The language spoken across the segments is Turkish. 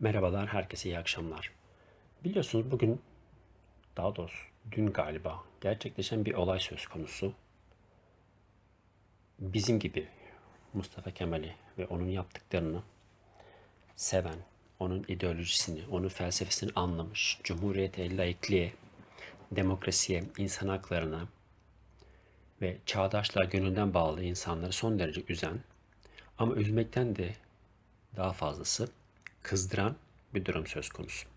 Merhabalar, herkese iyi akşamlar. Biliyorsunuz bugün, daha doğrusu dün galiba gerçekleşen bir olay söz konusu. Bizim gibi Mustafa Kemal'i ve onun yaptıklarını seven, onun ideolojisini, onun felsefesini anlamış, cumhuriyete, laikliğe, demokrasiye, insan haklarına ve çağdaşlığa gönülden bağlı insanları son derece üzen ama üzmekten de daha fazlası kızdıran bir durum söz konusu.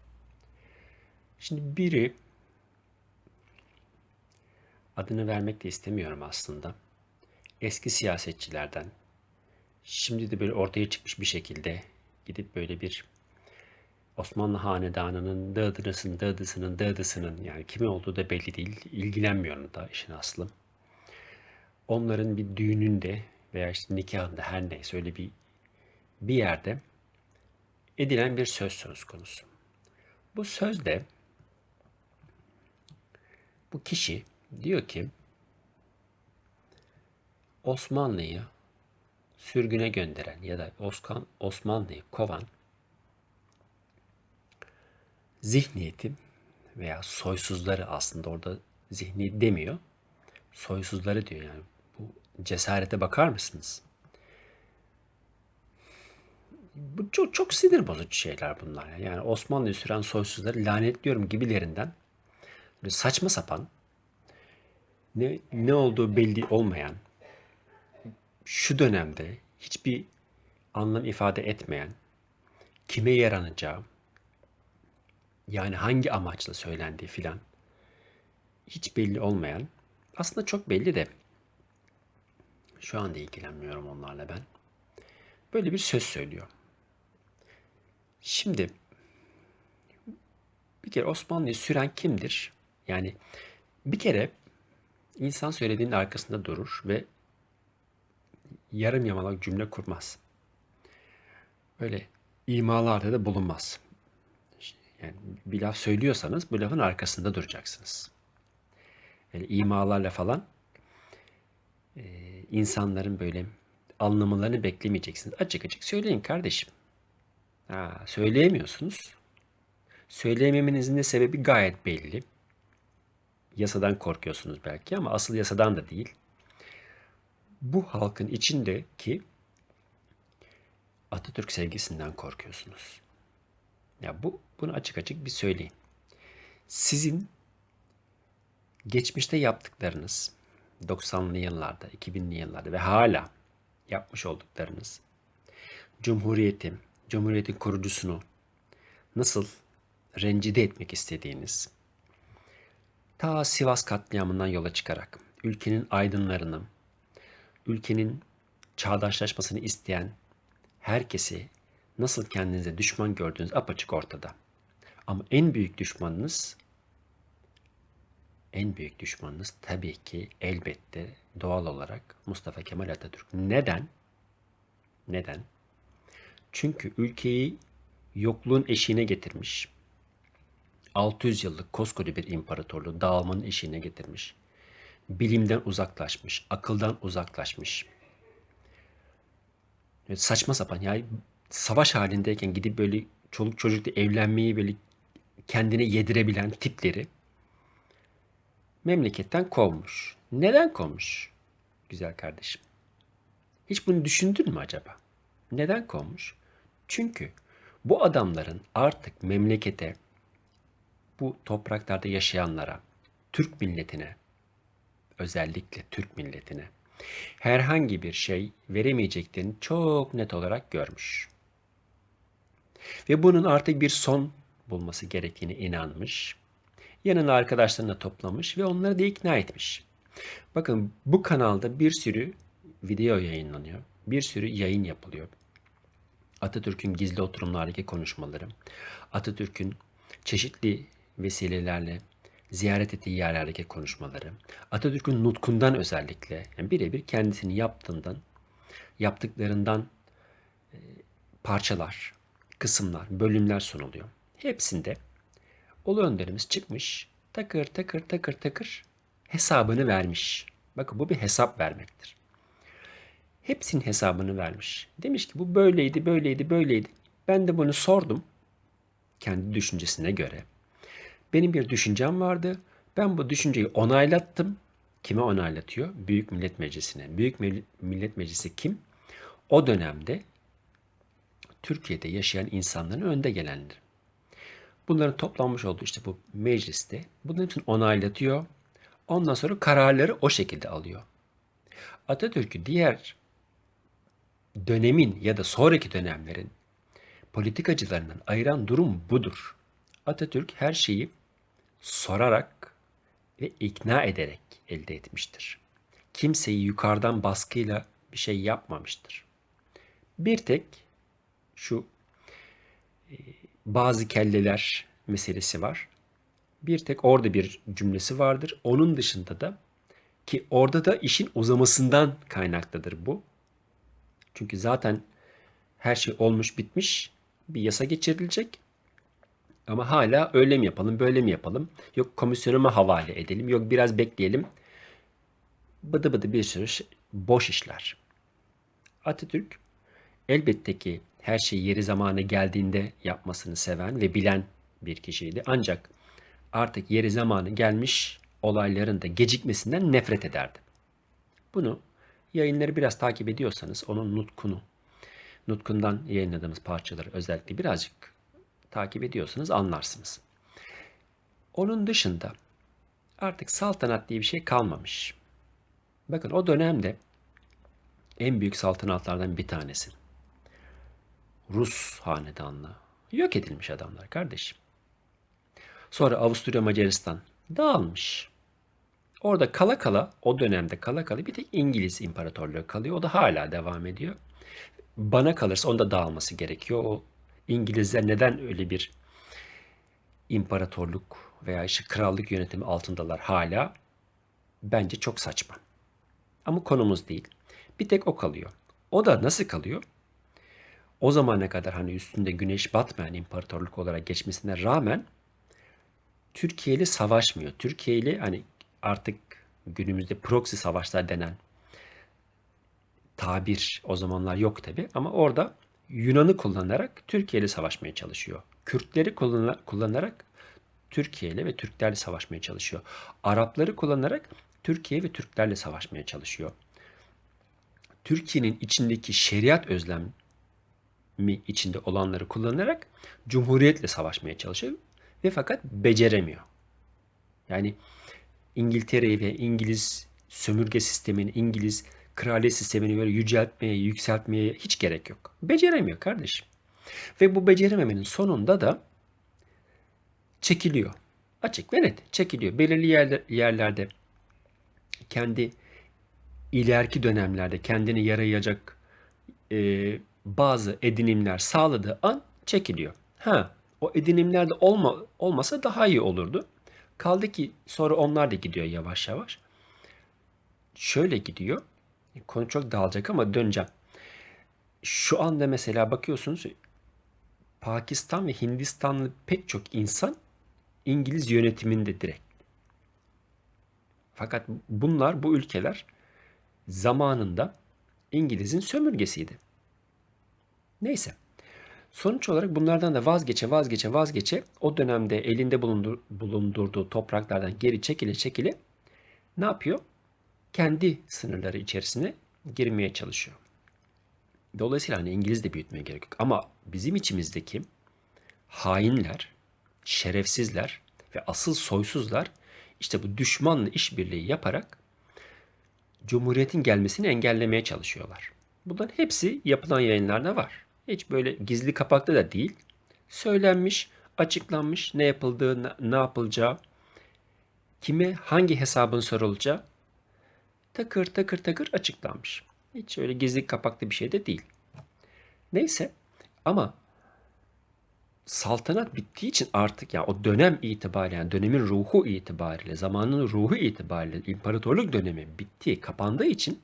Şimdi biri adını vermek de istemiyorum aslında. Eski siyasetçilerden şimdi de böyle ortaya çıkmış bir şekilde gidip böyle bir Osmanlı Hanedanı'nın dıdırısının, dıdısının, dıdısının yani kimi olduğu da belli değil. İlgilenmiyorum da işin aslı. Onların bir düğününde veya işte nikahında her neyse öyle bir bir yerde edilen bir söz söz konusu. Bu sözde bu kişi diyor ki Osmanlı'yı sürgüne gönderen ya da Osman Osmanlı'yı kovan zihniyeti veya soysuzları aslında orada zihni demiyor. Soysuzları diyor yani. Bu cesarete bakar mısınız? Bu çok, çok sinir bozucu şeyler bunlar. Yani, Osmanlı'yı süren soysuzları lanetliyorum gibilerinden saçma sapan ne, ne olduğu belli olmayan şu dönemde hiçbir anlam ifade etmeyen kime yaranacağı yani hangi amaçla söylendiği filan hiç belli olmayan aslında çok belli de şu anda ilgilenmiyorum onlarla ben. Böyle bir söz söylüyor. Şimdi bir kere Osmanlı'yı süren kimdir? Yani bir kere insan söylediğinin arkasında durur ve yarım yamalak cümle kurmaz. Böyle imalarda da bulunmaz. Yani bir laf söylüyorsanız bu lafın arkasında duracaksınız. Yani imalarla falan e, insanların böyle anlamalarını beklemeyeceksiniz. Açık açık söyleyin kardeşim. Ha, söyleyemiyorsunuz. Söyleyememenizin de sebebi gayet belli. Yasadan korkuyorsunuz belki ama asıl yasadan da değil. Bu halkın içindeki Atatürk sevgisinden korkuyorsunuz. Ya bu bunu açık açık bir söyleyin. Sizin geçmişte yaptıklarınız 90'lı yıllarda, 2000'li yıllarda ve hala yapmış olduklarınız Cumhuriyeti, Cumhuriyetin kurucusunu nasıl rencide etmek istediğiniz, ta Sivas katliamından yola çıkarak ülkenin aydınlarını, ülkenin çağdaşlaşmasını isteyen herkesi nasıl kendinize düşman gördüğünüz apaçık ortada. Ama en büyük düşmanınız en büyük düşmanınız tabii ki elbette doğal olarak Mustafa Kemal Atatürk. Neden? Neden? Çünkü ülkeyi yokluğun eşiğine getirmiş. 600 yıllık koskoca bir imparatorluğu dağılmanın eşiğine getirmiş. Bilimden uzaklaşmış, akıldan uzaklaşmış. Saçma sapan yani savaş halindeyken gidip böyle çoluk çocukla evlenmeyi böyle kendine yedirebilen tipleri memleketten kovmuş. Neden kovmuş? Güzel kardeşim. Hiç bunu düşündün mü acaba? Neden kovmuş? Çünkü bu adamların artık memlekete, bu topraklarda yaşayanlara, Türk milletine, özellikle Türk milletine herhangi bir şey veremeyeceklerini çok net olarak görmüş. Ve bunun artık bir son bulması gerektiğine inanmış. Yanına arkadaşlarını toplamış ve onları da ikna etmiş. Bakın bu kanalda bir sürü video yayınlanıyor. Bir sürü yayın yapılıyor. Atatürk'ün gizli oturumlardaki konuşmaları, Atatürk'ün çeşitli vesilelerle ziyaret ettiği yerlerdeki konuşmaları, Atatürk'ün nutkundan özellikle yani birebir kendisini yaptığından, yaptıklarından e, parçalar, kısımlar, bölümler sunuluyor. Hepsinde Ulu Önderimiz çıkmış, takır takır takır takır hesabını vermiş. Bakın bu bir hesap vermektir. Hepsinin hesabını vermiş. Demiş ki bu böyleydi, böyleydi, böyleydi. Ben de bunu sordum. kendi düşüncesine göre benim bir düşüncem vardı. Ben bu düşünceyi onaylattım. Kime onaylatıyor? Büyük Millet Meclisi'ne. Büyük Millet Meclisi kim? O dönemde Türkiye'de yaşayan insanların önde gelenleri. Bunların toplanmış olduğu işte bu mecliste bunların için onaylatıyor. Ondan sonra kararları o şekilde alıyor. Atatürk'ü diğer dönemin ya da sonraki dönemlerin politikacılarından ayıran durum budur. Atatürk her şeyi sorarak ve ikna ederek elde etmiştir. Kimseyi yukarıdan baskıyla bir şey yapmamıştır. Bir tek şu e, bazı kelleler meselesi var. Bir tek orada bir cümlesi vardır. Onun dışında da ki orada da işin uzamasından kaynaklıdır bu. Çünkü zaten her şey olmuş bitmiş bir yasa geçirilecek. Ama hala öyle mi yapalım, böyle mi yapalım? Yok komisyonuma havale edelim, yok biraz bekleyelim. Bıdı bıdı bir sürü boş işler. Atatürk elbette ki her şey yeri zamanı geldiğinde yapmasını seven ve bilen bir kişiydi. Ancak artık yeri zamanı gelmiş olayların da gecikmesinden nefret ederdi. Bunu yayınları biraz takip ediyorsanız onun nutkunu, nutkundan yayınladığımız parçaları özellikle birazcık takip ediyorsanız anlarsınız. Onun dışında artık saltanat diye bir şey kalmamış. Bakın o dönemde en büyük saltanatlardan bir tanesi. Rus hanedanlığı. Yok edilmiş adamlar kardeşim. Sonra Avusturya Macaristan dağılmış. Orada kala kala o dönemde kala kala bir tek İngiliz İmparatorluğu kalıyor. O da hala devam ediyor. Bana kalırsa onda dağılması gerekiyor. O İngilizler neden öyle bir imparatorluk veya işte krallık yönetimi altındalar hala? Bence çok saçma. Ama konumuz değil. Bir tek o kalıyor. O da nasıl kalıyor? O zamana kadar hani üstünde güneş batmayan imparatorluk olarak geçmesine rağmen Türkiye ile savaşmıyor. Türkiye ile hani artık günümüzde proxy savaşlar denen tabir o zamanlar yok tabi ama orada Yunan'ı kullanarak Türkiye ile savaşmaya çalışıyor. Kürtleri kullanarak Türkiye ile ve Türklerle savaşmaya çalışıyor. Arapları kullanarak Türkiye ve Türklerle savaşmaya çalışıyor. Türkiye'nin içindeki şeriat özlemi içinde olanları kullanarak cumhuriyetle savaşmaya çalışıyor ve fakat beceremiyor. Yani İngiltere'yi ve İngiliz sömürge sistemini, İngiliz kraliyet sistemini böyle yüceltmeye, yükseltmeye hiç gerek yok. Beceremiyor kardeşim. Ve bu becerememenin sonunda da çekiliyor. Açık ve net çekiliyor. Belirli yerler, yerlerde kendi ileriki dönemlerde kendini yarayacak e, bazı edinimler sağladığı an çekiliyor. Ha, o edinimlerde olma, olmasa daha iyi olurdu. Kaldı ki sonra onlar da gidiyor yavaş yavaş. Şöyle gidiyor. Konu çok dağılacak ama döneceğim. Şu anda mesela bakıyorsunuz Pakistan ve Hindistanlı pek çok insan İngiliz yönetiminde direkt. Fakat bunlar bu ülkeler zamanında İngiliz'in sömürgesiydi. Neyse. Sonuç olarak bunlardan da vazgeçe vazgeçe vazgeçe o dönemde elinde bulundur, bulundurduğu topraklardan geri çekile çekile ne yapıyor? Kendi sınırları içerisine girmeye çalışıyor. Dolayısıyla hani İngiliz de büyütmeye gerek yok. Ama bizim içimizdeki hainler, şerefsizler ve asıl soysuzlar işte bu düşmanla işbirliği yaparak Cumhuriyet'in gelmesini engellemeye çalışıyorlar. Bunların hepsi yapılan yayınlarda var. Hiç böyle gizli kapaklı da değil. Söylenmiş, açıklanmış ne yapıldığı, ne yapılacağı, kime hangi hesabın sorulacağı takır takır takır açıklanmış. Hiç öyle gizli kapaklı bir şey de değil. Neyse ama saltanat bittiği için artık ya yani o dönem itibariyle yani dönemin ruhu itibariyle zamanın ruhu itibariyle imparatorluk dönemi bitti, kapandığı için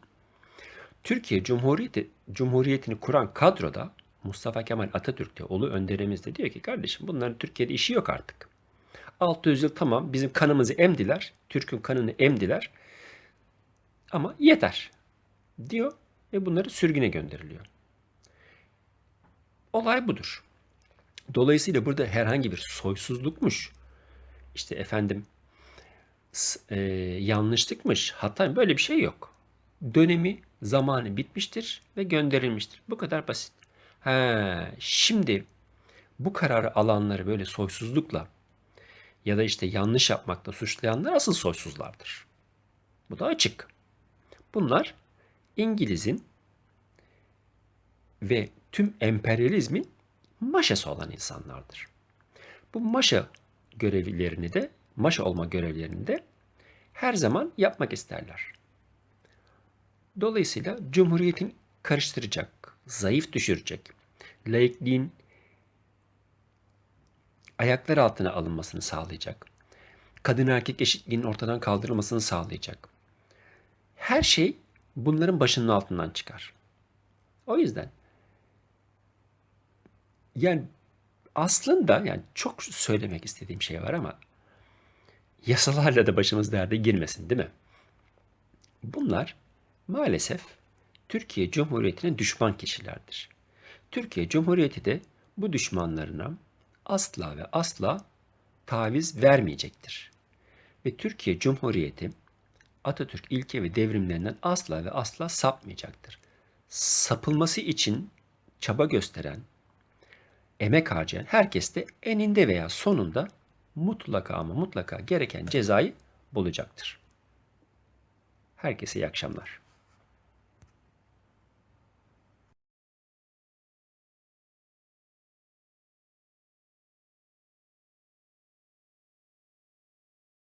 Türkiye Cumhuriyeti Cumhuriyeti'ni kuran kadroda Mustafa Kemal Atatürk de oğlu önderimiz de diyor ki kardeşim bunların Türkiye'de işi yok artık. 600 yıl tamam bizim kanımızı emdiler. Türk'ün kanını emdiler. Ama yeter diyor ve bunları sürgüne gönderiliyor. Olay budur. Dolayısıyla burada herhangi bir soysuzlukmuş, işte efendim e, yanlışlıkmış, hata böyle bir şey yok. Dönemi, zamanı bitmiştir ve gönderilmiştir. Bu kadar basit. Ha, şimdi bu kararı alanları böyle soysuzlukla ya da işte yanlış yapmakla suçlayanlar asıl soysuzlardır. Bu da açık. Bunlar İngiliz'in ve tüm emperyalizmin maşası olan insanlardır. Bu maşa görevlerini de, maşa olma görevlerini de her zaman yapmak isterler. Dolayısıyla Cumhuriyet'in karıştıracak, zayıf düşürecek, laikliğin ayaklar altına alınmasını sağlayacak, kadın erkek eşitliğinin ortadan kaldırılmasını sağlayacak. Her şey bunların başının altından çıkar. O yüzden yani aslında yani çok söylemek istediğim şey var ama yasalarla da başımız derde girmesin değil mi? Bunlar maalesef Türkiye Cumhuriyeti'ne düşman kişilerdir. Türkiye Cumhuriyeti de bu düşmanlarına asla ve asla taviz vermeyecektir. Ve Türkiye Cumhuriyeti Atatürk ilke ve devrimlerinden asla ve asla sapmayacaktır. Sapılması için çaba gösteren, emek harcayan herkes de eninde veya sonunda mutlaka ama mutlaka gereken cezayı bulacaktır. Herkese iyi akşamlar.